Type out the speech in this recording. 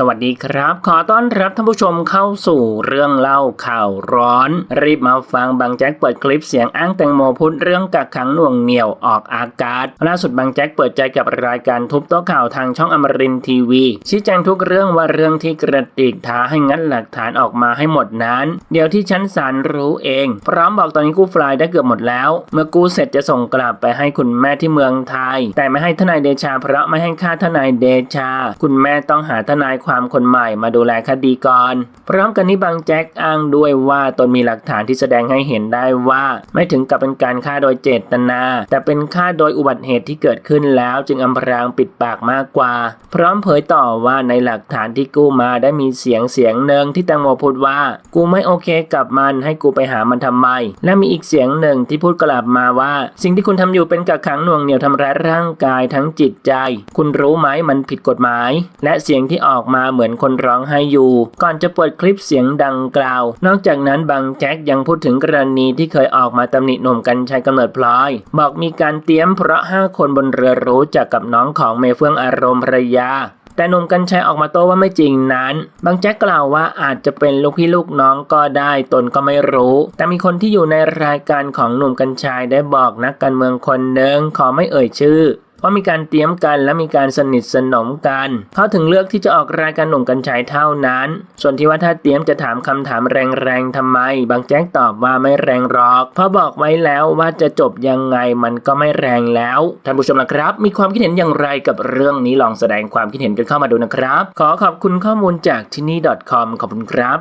สวัสดีครับ ขอต้อนรับท่านผู้ชมเข้าสู่เรื่องเล่าข่าวร้อน รีบมาฟังบางแจ็คเปิดคลิปเสียงอ้างแตงโมพูดเรื่องกักขังหน่วงเหนี่ยวออกอากาศล่าสุดบางแจ็คเปิดใจกับรายการทุบโต๊ะข่าวทางช่องอมรินทีวี ชี้แจงทุกเรื่องว่าเรื่องที่กระติกท้าให้งัดหลักฐานออกมาให้หมดนั้น เดี๋ยวที่ชั้นศาลรู้เอง พร้อมบอกตอนนี้กู้ไฟล์ได้เกือบหมดแล้ว เมื่อกู้เสร็จจะส่งกลับไปให้คุณแม่ที่เมืองไทย แต่ไม่ให้ทนายเดชาเพราะไม่ให้ค่าทนายเดชา คุณแม่ต้องหาทนายความคนใหม่มาดูแลคดีก่อน พร้อมกันนี้บางแจ็คอ้างด้วยว่าตนมีหลักฐานที่แสดงให้เห็นได้ว่า ไม่ถึงกับเป็นการฆ่าโดยเจตนา แต่เป็นฆ่าโดยอุบัติเหตุที่เกิดขึ้นแล้วจึงอำพรางปิดปากมากกว่า พร้อมเผยต่อว่าในหลักฐานที่กู้มาได้มีเสียงเสียงหนึ่งที่แตงโมพูดว่า กูไม่โอเคกับมันให้กูไปหามันทำไม และมีอีกเสียงหนึ่งที่พูดกลับมาว่า สิ่งที่คุณทำอยู่เป็นกักขังหน่วงเหนี่ยวทำร้ายร่างกายทั้งจิตใจ คุณรู้ไหมมันผิดกฎหมาย และเสียงที่ออกมาเหมือนคนร้องไห้อยู่ ก่อนจะเปิดคลิปเสียงดังกล่าว นอกจากนั้นบางแจ็คยังพูดถึงกรณีที่เคยออกมาตำหนิหนุ่มกัญชัยกำเนิดพลอย บอกมีการเตรียมเพราะ 5 คนบนเรือรู้จักกับน้องของเมเฟื่องอารมณ์ภรรยาแต่หนุ่มกัญชัยออกมาโต้ว่าไม่จริงนั้น บางแจ็คกล่าวว่าอาจจะเป็นลูกพี่ลูกน้องก็ได้ตนก็ไม่รู้ แต่มีคนที่อยู่ในรายการของหนุ่มกัญชัยได้บอกนักการเมืองคนหนึ่งขอไม่เอ่ยชื่อ ว่าะมีการเตรียมกันและมีการสนิทสนมกันเขาถึงเลือกที่จะออกรายการหนุ่มกัญชัยเท่านั้น ส่วนที่ว่าถ้าเตรียมจะถามคำถามแรงๆทำไม บางแจ๊กตอบว่าไม่แรงหรอก เพราะบอกไว้แล้วว่าจะจบยังไงมันก็ไม่แรงแล้ว ท่านผู้ชมนะครับ มีความคิดเห็นอย่างไรกับเรื่องนี้ลองแสดงความคิดเห็นกันเข้ามาดูนะครับ ขอขอบคุณข้อมูลจากที่นี่ .com ขอบคุณครับ